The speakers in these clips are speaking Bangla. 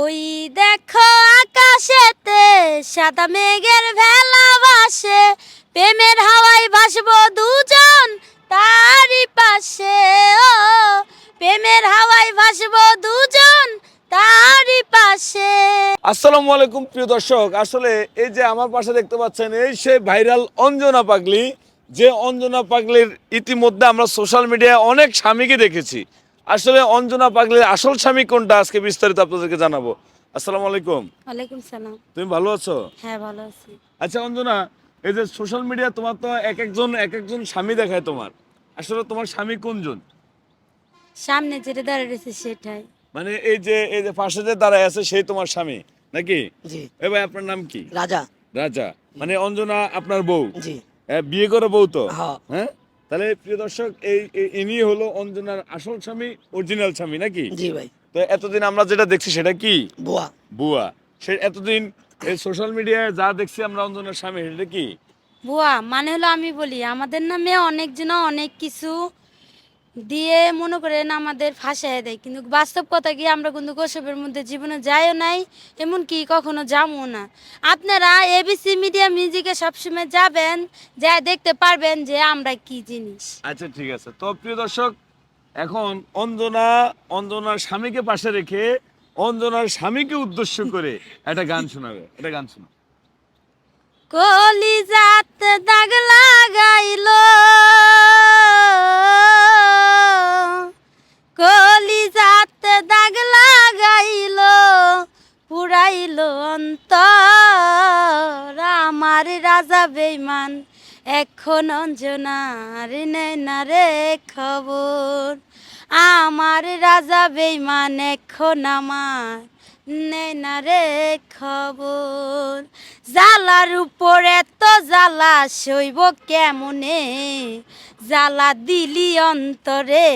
ওই দেখো আকাশেতে সাদা মেঘের ভেলা প্রেমের হাওয়ায় ভাসবো দুজন তারই পাশে। ও, প্রেমের হাওয়ায় ভাসবো দুজন তারই পাশে। আসসালামু আলাইকুম প্রিয় দর্শক, আসলে এই যে আমার পাশে দেখতে পাচ্ছেন, এই সে ভাইরাল অঞ্জনা পাগলি, যে অঞ্জনা পাগলির ইতিমধ্যে আমরা সোশ্যাল মিডিয়ায় অনেক স্বামীকে দেখেছি। আসলে অঞ্জনা পাগলির আসল স্বামী কোনটা আজকে বিস্তারিত আপনাদেরকে জানাব। আসসালামু আলাইকুম। ওয়ালাইকুম সালাম। তুমি ভালো আছো? হ্যাঁ ভালো আছি। আচ্ছা অঞ্জনা এই যে সোশ্যাল মিডিয়া তোমার তো এক একজন এক একজন স্বামী দেখায় তোমার। আসলে তোমার স্বামী কোনজন? সামনে যেটা দাঁড়িয়ে রয়েছে সেটাই। মানে এই যে এই যে পাশে যে দাঁড়ায় আছে সেই তোমার স্বামী নাকি? জি। এ ভাই আপনার নাম কি? রাজা। রাজা। মানে অঞ্জনা আপনার বউ? জি। বিয়ে করে বউ তো? হ্যাঁ। তাহলে প্রিয় দর্শক এই এই- ইনি হলো অঞ্জনার আসল স্বামী অরিজিনাল স্বামী নাকি? জি ভাই। তো এতদিন আমরা যেটা দেখছি সেটা কি? বুয়া। বুয়া। সে এতদিন এই সোশ্যাল মিডিয়ায় যা দেখছি আমরা অঞ্জনার স্বামী সেটা কি? বুয়া মানে হলো আমি বলি আমাদের নামে অনেক জন অনেক কিছু দিয়ে মনে করেন আমাদের ফাঁসায় দেয়। কিন্তু বাস্তব কথা কি আমরা কিন্তু গোসবের মধ্যে জীবনে যাইও নাই এমনকি কখনো যামও না। আপনারা এবিসি মিডিয়া মিউজিকে সবসময় যাবেন যা দেখতে পারবেন যে আমরা কি জিনিস। আচ্ছা ঠিক আছে। তো প্রিয় দর্শক এখন অঞ্জনা অঞ্জনার স্বামীকে পাশে রেখে অঞ্জনার স্বামীকে উদ্দেশ্য করে একটা গান শোনাবে। একটা গান শোনা কলিজাত দাগ অন্তর, আমার রাজা বেইমান এখন অঞ্জনার নেয় না রে খবর। আমার রাজা বেইমান এখন আমার নেয় না রে খবর। জ্বালার উপর এত জ্বালা, সইব কেমনে? জ্বালা দিলি অন্তরে,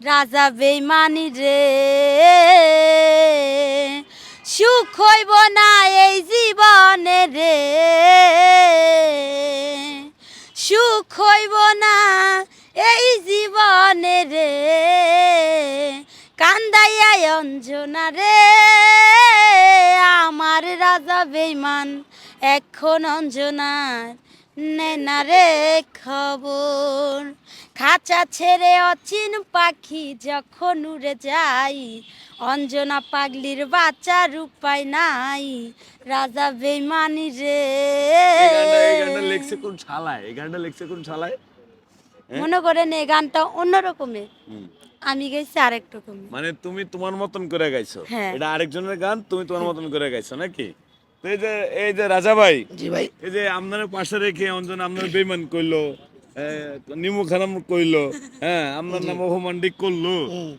রাজা বেইমানি রে। সুখ হইব না এই জীবনে রে। সুখ হইব না এই জীবনে রে। কান্দাইয়া অঞ্জনা রে। আমার রাজা বেইমান এখন অঞ্জনার নেনা রে খবর। খাঁচা ছেড়ে অচিন পাখি যখন উড়ে যাই অঞ্জনা পাগলির বাচ্চার উপায় নাই। রাজা বেইমানি রে। লেখছে কোন এই গানটা লেখছে কোন ছালায় মনে করেন এই গানটা অন্যরকমের হুম। আমি গেছি আরেক রকমের মানে তুমি তোমার মতন করে গাইছো? হ্যাঁ। এটা আরেকজনের গান তুমি তোমার মতন করে গাইছো নাকি? এই যে এই যে রাজা ভাই জি ভাই। এই যে আপনার পাশে রেখে অঞ্জন আপনার বেমান করল নিমু খারাম কইলো হ্যাঁ আপনার নাম অপমান্ডিক করল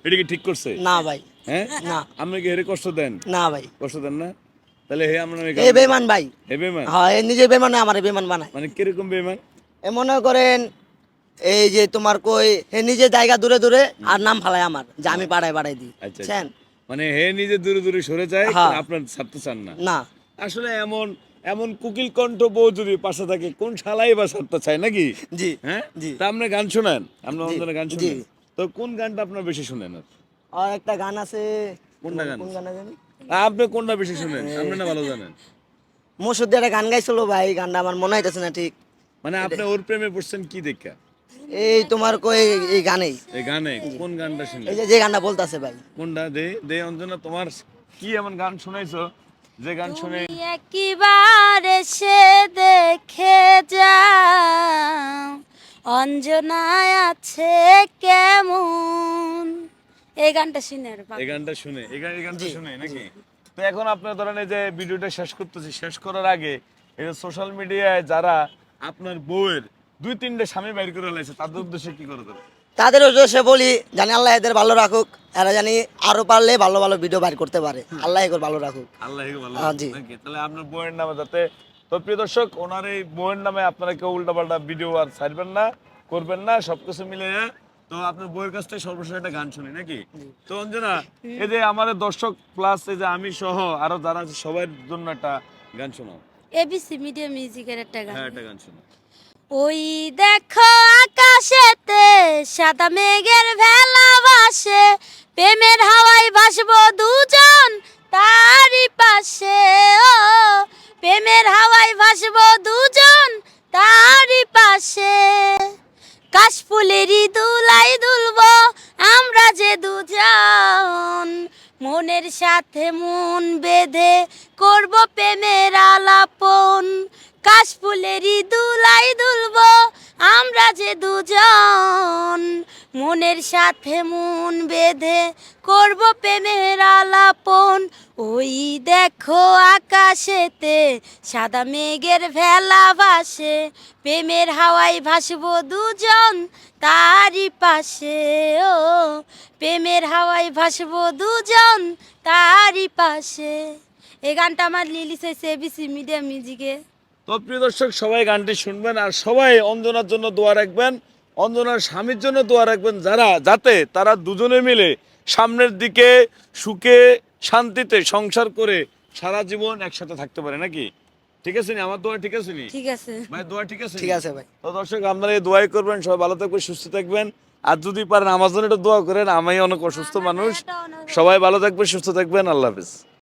এটা কি ঠিক করছে? না ভাই। হ্যাঁ? না। আপনি কি হেরে কষ্ট দেন? না ভাই। কষ্ট দেন না? তাহলে হে এ বেমান ভাই। হে বেমান হ্যাঁ এ নিজে বেমান আমার বেমান বানায়। মানে কীরকম বেমান এ মনে করেন এই যে তোমার কই হে নিজে জায়গা দূরে দূরে আর নাম ফালায় আমার যে আমি পাড়ায় পাড়ায় দিই। আচ্ছা। বুঝছেন? মানে হে নিজে দূরে দূরে সরে যায় হ্যাঁ। আপনার ছাড়তে চান না। না। আসলে এমন এমন কুকিল কণ্ঠ বউ যদি পাশে থাকে কোন শালাই বা ছাড়তে চায় নাকি? জি হ্যাঁ? জি। তা আপনি গান শোনেন অন্তরে গান জি। শোনেন। তো কোন গানটা আপনার বেশি শোনেন? আর একটা গান আছে কোনটা গান? কোন গান জানি? আপনি কোনটা বেশি শোনেন? আপনি না ভালো জানেন? একটা গান গাইছিল ভাই গানটা আমার মনে হইতেছে না ঠিক। মানে আপনি ওর প্রেমে পড়ছেন কি দেখা? এই তোমার কই এই গানেই। এই গানে? কোন গানটা শুনলেন এই যে যে গানটা বলতাছে ভাই। কোনটা? দে দে অঞ্জনা তোমার কি এমন গান শুনাইছো? যে গান শুনে একবার এসে দেখে যাও অঞ্জনায় আছে কেমন? এই গানটা শুনে এই গানটা শুনে এই গান এই গানটা শুনে নাকি? তো এখন আপনার ধরেন এই যে ভিডিওটা শেষ করতেছি শেষ করার আগে এই যে সোশ্যাল মিডিয়ায় যারা আপনার বউয়ের দুই তিনটে স্বামী বাইর করে লাইছে তাদের উদ্দেশ্যে কি করে দেবে তাদের উদ্দেশ্যে বলি জানি আল্লাহ এদের ভালো রাখুক এরা জানি আরও পারলে ভালো ভালো ভিডিও বাইর করতে পারে। আল্লাহ এগুলো ভালো রাখুক। আল্লাহ ভালো হ্যাঁ, জি। তাহলে আপনার বউয়ের নামে যাতে তো প্রিয় দর্শক ওনার এই বউয়ের নামে আপনারা কেউ উল্টাপাল্টা ভিডিও আর ছাড়বেন না করবেন না সবকিছু মিলে তো আপনার বউয়ের কাছ থেকে সর্বশেষ একটা গান শুনি নাকি? তো অঞ্জনা এই যে আমাদের দর্শক প্লাস এই যে আমি সহ আরও যারা আছে সবার জন্য একটা গান শোনাও। এবিসি মিডিয়া মিউজিকের একটা গান। হ্যাঁ একটা গান শোনাও। ওই দেখো আকাশেতে সাদা মেঘের ভেলা বাসে প্রেমের হাওয়াই ভাসবো দুজন তারই পাশে। ও, প্রেমের হাওয়াই ভাসবো দুজন তারই পাশে। কাশফুলেরই দুলাই দুলবো আমরা যে দুজন। মনের সাথে মন বেঁধে করব প্রেমের আলাপন। কাশফুলেরই দুলাই দুলবো আমরা যে দুজন মনের সাথে মন বেঁধে করব প্রেমের আলাপন। ওই দেখো আকাশেতে সাদা মেঘের ভেলা ভাসে, প্রেমের হাওয়ায় ভাসবো দুজন তারই পাশে। ও, প্রেমের হাওয়ায় ভাসবো দুজন তারই পাশে। এই গানটা আমার লিলিস হয়েছে এবিসি মিডিয়া মিউজিকে তো প্রিয় দর্শক সবাই গানটি শুনবেন আর সবাই অঞ্জনার জন্য দোয়া রাখবেন অঞ্জনার স্বামীর জন্য দোয়া রাখবেন যারা যাতে তারা দুজনে মিলে সামনের দিকে সুখে শান্তিতে সংসার করে সারা জীবন একসাথে থাকতে পারে নাকি? ঠিক আছে নি? আমার দোয়া ঠিক আছে নি? ঠিক আছে। ভাই দোয়া ঠিক আছে ঠিক আছে ভাই। তো দর্শক আপনারা এই দোয়াই করবেন সবাই ভালো থাকবেন সুস্থ থাকবেন। আর যদি পারেন আমার জন্য একটু দোয়া করেন আমি অনেক অসুস্থ মানুষ। সবাই ভালো থাকবেন সুস্থ থাকবেন আল্লাহ হাফিজ।